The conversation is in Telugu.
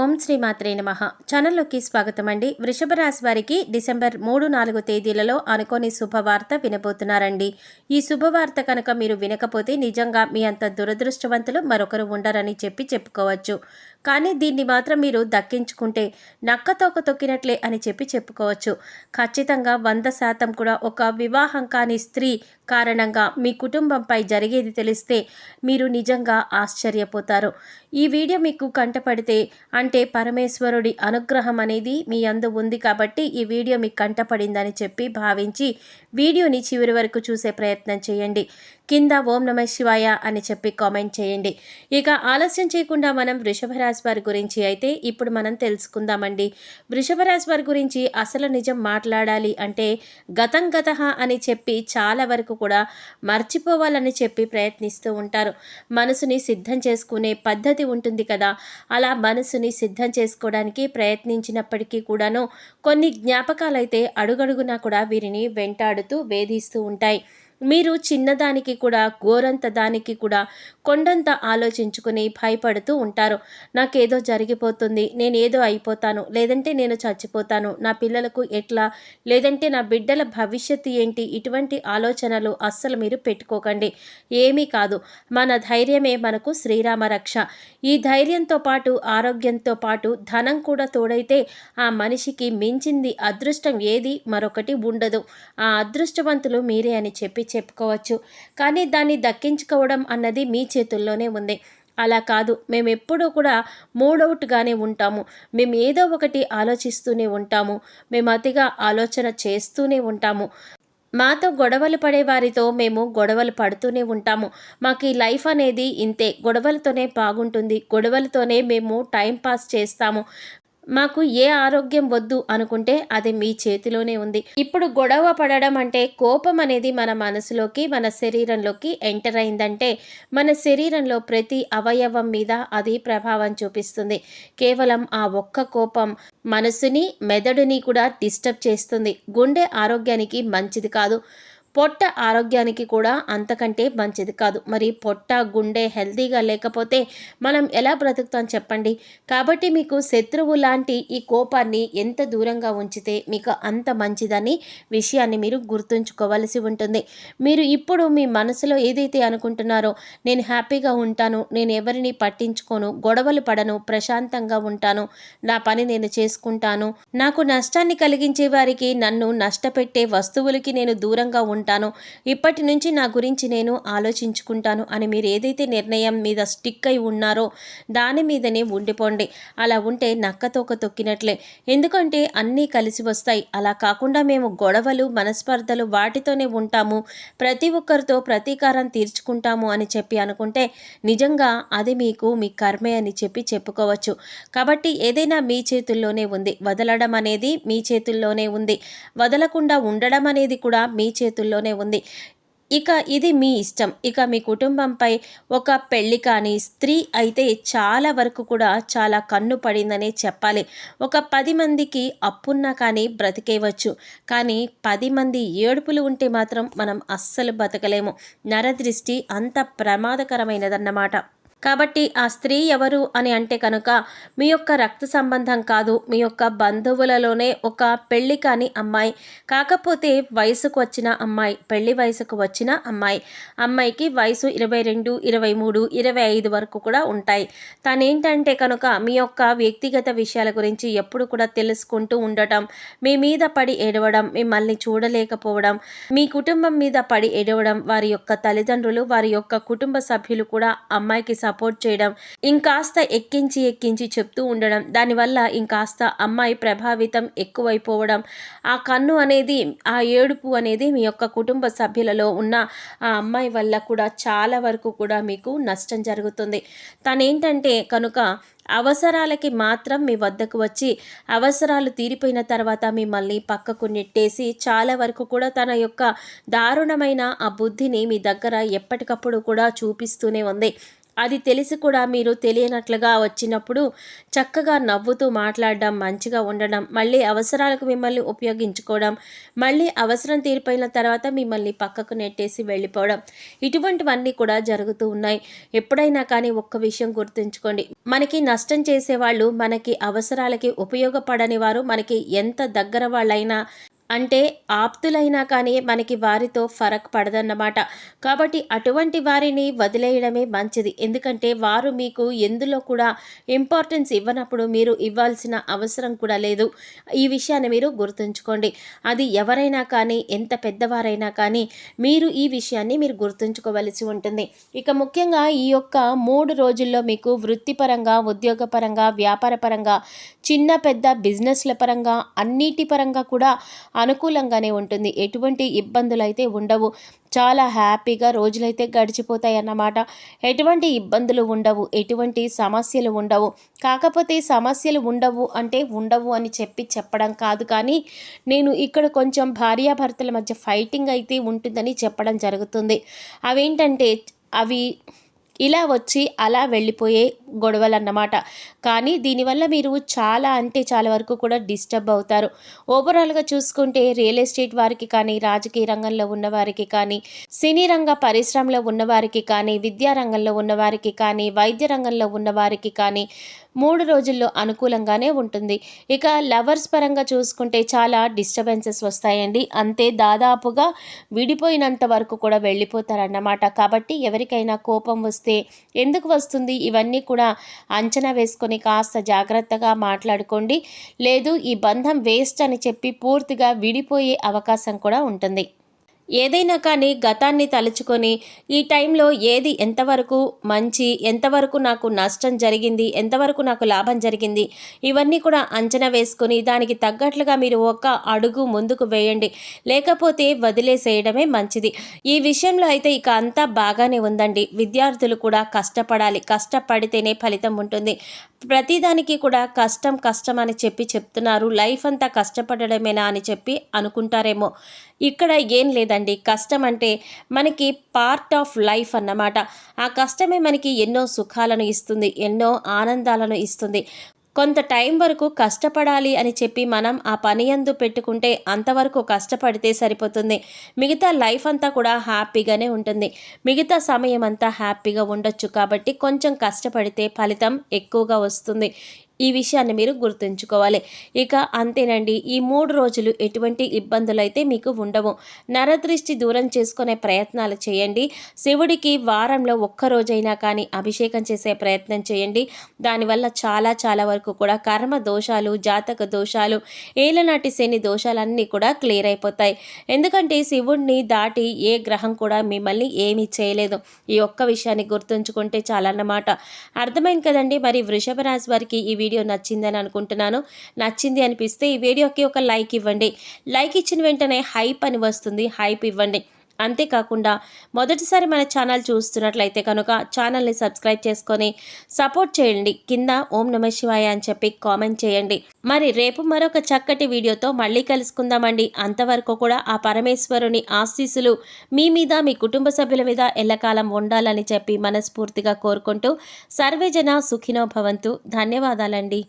ఓం శ్రీ మాత్రే నమ. ఛానల్లోకి స్వాగతం అండి వృషభ రాశి వారికి డిసెంబర్ మూడు నాలుగు తేదీలలో అనుకోని శుభవార్త వినబోతున్నారండి. ఈ శుభవార్త కనుక మీరు వినకపోతే నిజంగా మీ అంత దురదృష్టవంతులు మరొకరు ఉండరని చెప్పి చెప్పుకోవచ్చు. కానీ దీన్ని మాత్రం మీరు దక్కించుకుంటే నక్కతోక తొక్కినట్లే అని చెప్పి చెప్పుకోవచ్చు. ఖచ్చితంగా వంద శాతం కూడా ఒక వివాహం కాని స్త్రీ కారణంగా మీ కుటుంబంపై జరిగేది తెలిస్తే మీరు నిజంగా ఆశ్చర్యపోతారు. ఈ వీడియో మీకు కంటపడితే అంటే పరమేశ్వరుడి అనుగ్రహం అనేది మీ అందు ఉంది కాబట్టి ఈ వీడియో మీకు కంటపడిందని చెప్పి భావించి వీడియోని చివరి వరకు చూసే ప్రయత్నం చేయండి. కింద ఓం నమ శివాయ అని చెప్పి కామెంట్ చేయండి. ఇక ఆలస్యం చేయకుండా మనం వృషభ రాశి వారి గురించి అయితే ఇప్పుడు మనం తెలుసుకుందామండి. వృషభ రాశి వారి గురించి అసలు నిజం మాట్లాడాలి అంటే గతం గత అని చెప్పి చాలా వరకు కూడా మర్చిపోవాలని చెప్పి ప్రయత్నిస్తూ ఉంటారు. మనసుని సిద్ధం చేసుకునే పద్ధతి ఉంటుంది కదా. అలా మనసుని సిద్ధం చేసుకోవడానికి ప్రయత్నించినప్పటికీ కూడాను కొన్ని జ్ఞాపకాలైతే అడుగడుగునా కూడా వీరిని వెంటాడుతూ వేధిస్తూ ఉంటాయి. మీరు చిన్నదానికి కూడా ఘోరంత దానికి కూడా కొండంత ఆలోచించుకుని భయపడుతూ ఉంటారు. నాకేదో జరిగిపోతుంది నేను ఏదో అయిపోతాను లేదంటే నేను చచ్చిపోతాను నా పిల్లలకు ఎట్లా లేదంటే నా బిడ్డల భవిష్యత్తు ఏంటి ఇటువంటి ఆలోచనలు అస్సలు మీరు పెట్టుకోకండి. ఏమీ కాదు. మన ధైర్యమే మనకు శ్రీరామ రక్ష. ఈ ధైర్యంతో పాటు ఆరోగ్యంతో పాటు ధనం కూడా తోడైతే ఆ మనిషికి మించింది అదృష్టం ఏది? మరొకటి ఉండదు. ఆ అదృష్టవంతులు మీరే అని చెప్పి చెప్పుకోవచ్చు. కానీ దాన్ని దక్కించుకోవడం అన్నది మీ చేతుల్లోనే ఉంది. అలా కాదు. మేము ఎప్పుడూ కూడా మూడవుట్గానే ఉంటాము. మేము ఏదో ఒకటి ఆలోచిస్తూనే ఉంటాము. మేము అతిగా ఆలోచన చేస్తూనే ఉంటాము. మాతో గొడవలు పడే వారితో మేము గొడవలు పడుతూనే ఉంటాము. మాకు ఈ లైఫ్ అనేది ఇంతే. గొడవలతోనే బాగుంటుంది. గొడవలతోనే మేము టైం పాస్ చేస్తాము. మాకు ఏ ఆరోగ్యం వద్దు అనుకుంటే అది మీ చేతిలోనే ఉంది. ఇప్పుడు గొడవ పడడం అంటే కోపం అనేది మన మనసులోకి మన శరీరంలోకి ఎంటర్ అయిందంటే మన శరీరంలో ప్రతి అవయవం మీద అది ప్రభావం చూపిస్తుంది. కేవలం ఆ ఒక్క కోపం మనసుని మెదడుని కూడా డిస్టర్బ్ చేస్తుంది. గుండె ఆరోగ్యానికి మంచిది కాదు. పొట్ట ఆరోగ్యానికి కూడా అంతకంటే మంచిది కాదు. మరి పొట్ట గుండె హెల్తీగా లేకపోతే మనం ఎలా బ్రతుకుతాం చెప్పండి? కాబట్టి మీకు శత్రువు లాంటి ఈ కోపాన్ని ఎంత దూరంగా ఉంచితే మీకు అంత మంచిదని విషయాన్ని మీరు గుర్తుంచుకోవలసి ఉంటుంది. మీరు ఇప్పుడు మీ మనసులో ఏదైతే అనుకుంటున్నారో నేను హ్యాపీగా ఉంటాను నేను ఎవరిని పట్టించుకోను గొడవలు పడను ప్రశాంతంగా ఉంటాను నా పని నేను చేసుకుంటాను నాకు నష్టాన్ని కలిగించే వారికి నన్ను నష్టపెట్టే వస్తువులకి నేను దూరంగా ఉంటాను ఉంటాను ఇప్పటి నుంచి నా గురించి నేను ఆలోచించుకుంటాను అని మీరు ఏదైతే నిర్ణయం మీద స్టిక్ అయి ఉన్నారో దాని మీదనే ఉండిపోండి. అలా ఉంటే నక్కతోక తొక్కినట్లే. ఎందుకంటే అన్నీ కలిసి వస్తాయి. అలా కాకుండా మేము గొడవలు మనస్పర్ధలు వాటితోనే ఉంటాము. ప్రతి ఒక్కరితో ప్రతీకారం తీర్చుకుంటాము అని చెప్పి అనుకుంటే నిజంగా అది మీకు మీ కర్మే అని చెప్పి చెప్పుకోవచ్చు. కాబట్టి ఏదైనా మీ చేతుల్లోనే ఉంది. వదలడం అనేది మీ చేతుల్లోనే ఉంది. వదలకుండా ఉండడం అనేది కూడా మీ చేతుల్లో చేతుల్లోనే ఉంది. ఇక ఇది మీ ఇష్టం. ఇక మీ కుటుంబంపై ఒక పెళ్ళి కానీ స్త్రీ అయితే చాలా వరకు కూడా చాలా కన్ను పడిందనే చెప్పాలి. ఒక పది మందికి అప్పున్నా కానీ బ్రతికేయవచ్చు. కానీ పది మంది ఏడుపులు ఉంటే మాత్రం మనం అస్సలు బతకలేము. నరదృష్టి అంత ప్రమాదకరమైనదన్నమాట. కాబట్టి ఆ స్త్రీ ఎవరు అని అంటే కనుక మీ యొక్క రక్త సంబంధం కాదు మీ యొక్క బంధువులలోనే ఒక పెళ్ళి కాని అమ్మాయి. కాకపోతే వయసుకు వచ్చిన అమ్మాయి పెళ్ళి వయసుకు వచ్చిన అమ్మాయి. అమ్మాయికి వయసు ఇరవై రెండు ఇరవై మూడు ఇరవై ఐదు వరకు కూడా ఉంటాయి. తనేంటంటే కనుక మీ యొక్క వ్యక్తిగత విషయాల గురించి ఎప్పుడు కూడా తెలుసుకుంటూ ఉండటం మీ మీద పడి ఏడవడం మిమ్మల్ని చూడలేకపోవడం మీ కుటుంబం మీద పడి ఏడవడం వారి యొక్క తల్లిదండ్రులు వారి యొక్క కుటుంబ సభ్యులు కూడా అమ్మాయికి సపోర్ట్ సపోర్ట్ చేయడం ఇంకాస్త ఎక్కించి ఎక్కించి చెప్తూ ఉండడం దానివల్ల ఇంకాస్త అమ్మాయి ప్రభావితం ఎక్కువైపోవడం ఆ కన్ను అనేది ఆ ఏడుపు అనేది మీ యొక్క కుటుంబ సభ్యులలో ఉన్న ఆ అమ్మాయి వల్ల కూడా చాలా వరకు కూడా మీకు నష్టం జరుగుతుంది. తనేంటంటే కనుక అవసరాలకి మాత్రం మీ వద్దకు వచ్చి అవసరాలు తీరిపోయిన తర్వాత మిమ్మల్ని పక్కకు నెట్టేసి చాలా వరకు కూడా తన యొక్క దారుణమైన ఆ బుద్ధిని మీ దగ్గర ఎప్పటికప్పుడు కూడా చూపిస్తూనే ఉంది. అది తెలిసి కూడా మీరు తెలియనట్లుగా వచ్చినప్పుడు చక్కగా నవ్వుతూ మాట్లాడడం మంచిగా ఉండడం మళ్ళీ అవసరాలకు మిమ్మల్ని ఉపయోగించుకోవడం మళ్ళీ అవసరం తీరిపోయిన తర్వాత మిమ్మల్ని పక్కకు నెట్టేసి వెళ్ళిపోవడం ఇటువంటివన్నీ కూడా జరుగుతూ ఉన్నాయి. ఎప్పుడైనా కానీ ఒక్క విషయం గుర్తుంచుకోండి. మనకి నష్టం చేసేవాళ్ళు మనకి అవసరాలకి ఉపయోగపడని వారు మనకి ఎంత దగ్గర వాళ్ళైనా అంటే ఆప్తులైనా కానీ మనకి వారితో ఫరక్ పడదన్నమాట. కాబట్టి అటువంటి వారిని వదిలేయడమే మంచిది. ఎందుకంటే వారు మీకు ఎందులో కూడా ఇంపార్టెన్స్ ఇవ్వనప్పుడు మీరు ఇవ్వాల్సిన అవసరం కూడా లేదు. ఈ విషయాన్ని మీరు గుర్తుంచుకోండి. అది ఎవరైనా కానీ ఎంత పెద్దవారైనా కానీ మీరు ఈ విషయాన్ని మీరు గుర్తుంచుకోవలసి ఉంటుంది. ఇక ముఖ్యంగా ఈ యొక్క మూడు రోజుల్లో మీకు వృత్తిపరంగా ఉద్యోగపరంగా వ్యాపారపరంగా చిన్న పెద్ద బిజినెస్ల పరంగా అన్నిటి పరంగా కూడా అనుకూలంగానే ఉంటుంది. ఎటువంటి ఇబ్బందులు అయితే ఉండవు. చాలా హ్యాపీగా రోజులైతే గడిచిపోతాయి అన్నమాట ఎటువంటి ఇబ్బందులు ఉండవు. ఎటువంటి సమస్యలు ఉండవు. కాకపోతే సమస్యలు ఉండవు అంటే ఉండవు అని చెప్పి చెప్పడం కాదు కానీ నేను ఇక్కడ కొంచెం భార్యాభర్తల మధ్య ఫైటింగ్ అయితే ఉంటుందని చెప్పడం జరుగుతుంది. అవేంటంటే అవి ఇలా వచ్చి అలా వెళ్ళిపోయే గొడవలు అన్నమాట కానీ దీనివల్ల మీరు చాలా అంటే చాలా వరకు కూడా డిస్టర్బ్ అవుతారు. ఓవరాల్గా చూసుకుంటే రియల్ ఎస్టేట్ వారికి కానీ రాజకీయ రంగంలో ఉన్నవారికి కానీ సినీ రంగ పరిశ్రమలో ఉన్నవారికి కానీ విద్యా రంగంలో ఉన్నవారికి కానీ వైద్య రంగంలో ఉన్నవారికి కానీ మూడు రోజుల్లో అనుకూలంగానే ఉంటుంది. ఇక లవర్స్ పరంగా చూసుకుంటే చాలా డిస్టర్బెన్సెస్ వస్తాయండి. అంతే దాదాపుగా విడిపోయినంత వరకు కూడా వెళ్ళిపోతారన్నమాట. కాబట్టి ఎవరికైనా కోపం వస్తే ఎందుకు వస్తుంది? ఇవన్నీ కూడా అంచనా వేసుకొని కాస్త జాగ్రత్తగా మాట్లాడుకోండి. లేదు ఈ బంధం వేస్ట్ అని చెప్పి పూర్తిగా విడిపోయే అవకాశం కూడా ఉంటుంది. ఏదైనా కానీ గతాన్ని తలుచుకొని ఈ టైంలో ఏది ఎంతవరకు మంచి ఎంతవరకు నాకు నష్టం జరిగింది ఎంతవరకు నాకు లాభం జరిగింది ఇవన్నీ కూడా అంచనా వేసుకొని దానికి తగ్గట్లుగా మీరు ఒక్క అడుగు ముందుకు వేయండి. లేకపోతే వదిలేసేయడమే మంచిది. ఈ విషయంలో అయితే ఇక అంతా బాగానే ఉందండి. విద్యార్థులు కూడా కష్టపడాలి. కష్టపడితేనే ఫలితం ఉంటుంది. ప్రతిదానికి కూడా కష్టం కష్టం అని చెప్పి చెప్తున్నారు. లైఫ్ అంతా కష్టపడడమేనా అని చెప్పి అనుకుంటారేమో. ఇక్కడ ఏం లేదండి. కష్టం అంటే మనకి పార్ట్ ఆఫ్ లైఫ్ అన్నమాట. ఆ కష్టమే మనకి ఎన్నో సుఖాలను ఇస్తుంది ఎన్నో ఆనందాలను ఇస్తుంది. కొంత టైం వరకు కష్టపడాలి అని చెప్పి మనం ఆ పని అందు పెట్టుకుంటే అంతవరకు కష్టపడితే సరిపోతుంది. మిగతా లైఫ్ అంతా కూడా హ్యాపీగానే ఉంటుంది. మిగతా సమయం అంతా హ్యాపీగా ఉండొచ్చు కాబట్టి కొంచెం కష్టపడితే ఫలితం ఎక్కువగా వస్తుంది. ఈ విషయాన్ని మీరు గుర్తుంచుకోవాలి. ఇక అంతేనండి ఈ మూడు రోజులు ఎటువంటి ఇబ్బందులు అయితే మీకు ఉండవు. నరదృష్టి దూరం చేసుకునే ప్రయత్నాలు చేయండి. శివుడికి వారంలో ఒక్క రోజైనా కానీ అభిషేకం చేసే ప్రయత్నం చేయండి. దానివల్ల చాలా చాలా వరకు కూడా కర్మ దోషాలు జాతక దోషాలు ఏలనాటి శని దోషాలన్నీ కూడా క్లియర్ అయిపోతాయి. ఎందుకంటే శివుడిని దాటి ఏ గ్రహం కూడా మిమ్మల్ని ఏమీ చేయలేదు. ఈ ఒక్క విషయాన్ని గుర్తుంచుకుంటే చాలన్నమాట. అర్థమైంది కదండి? మరి వృషభ రాశి వారికి ఈ వీడియో నచ్చిందని అనుకుంటున్నాను. నచ్చింది అనిపిస్తే ఈ వీడియోకి ఒక లైక్ ఇవ్వండి. లైక్ ఇచ్చిన వెంటనే హైప్ అని వస్తుంది. హైప్ ఇవ్వండి. అంతేకాకుండా మొదటిసారి మన ఛానల్ చూస్తున్నట్లయితే కనుక ఛానల్ని సబ్స్క్రైబ్ చేసుకొని సపోర్ట్ చేయండి. కింద ఓం నమ శివాయ అని చెప్పి కామెంట్ చేయండి. మరి రేపు మరొక చక్కటి వీడియోతో మళ్ళీ కలుసుకుందామండి. అంతవరకు కూడా ఆ పరమేశ్వరుని ఆశీస్సులు మీ మీద మీ కుటుంబ సభ్యుల మీద ఎల్లకాలం ఉండాలని చెప్పి మనస్ఫూర్తిగా కోరుకుంటూ సర్వేజన సుఖినో భవంతు. ధన్యవాదాలండి.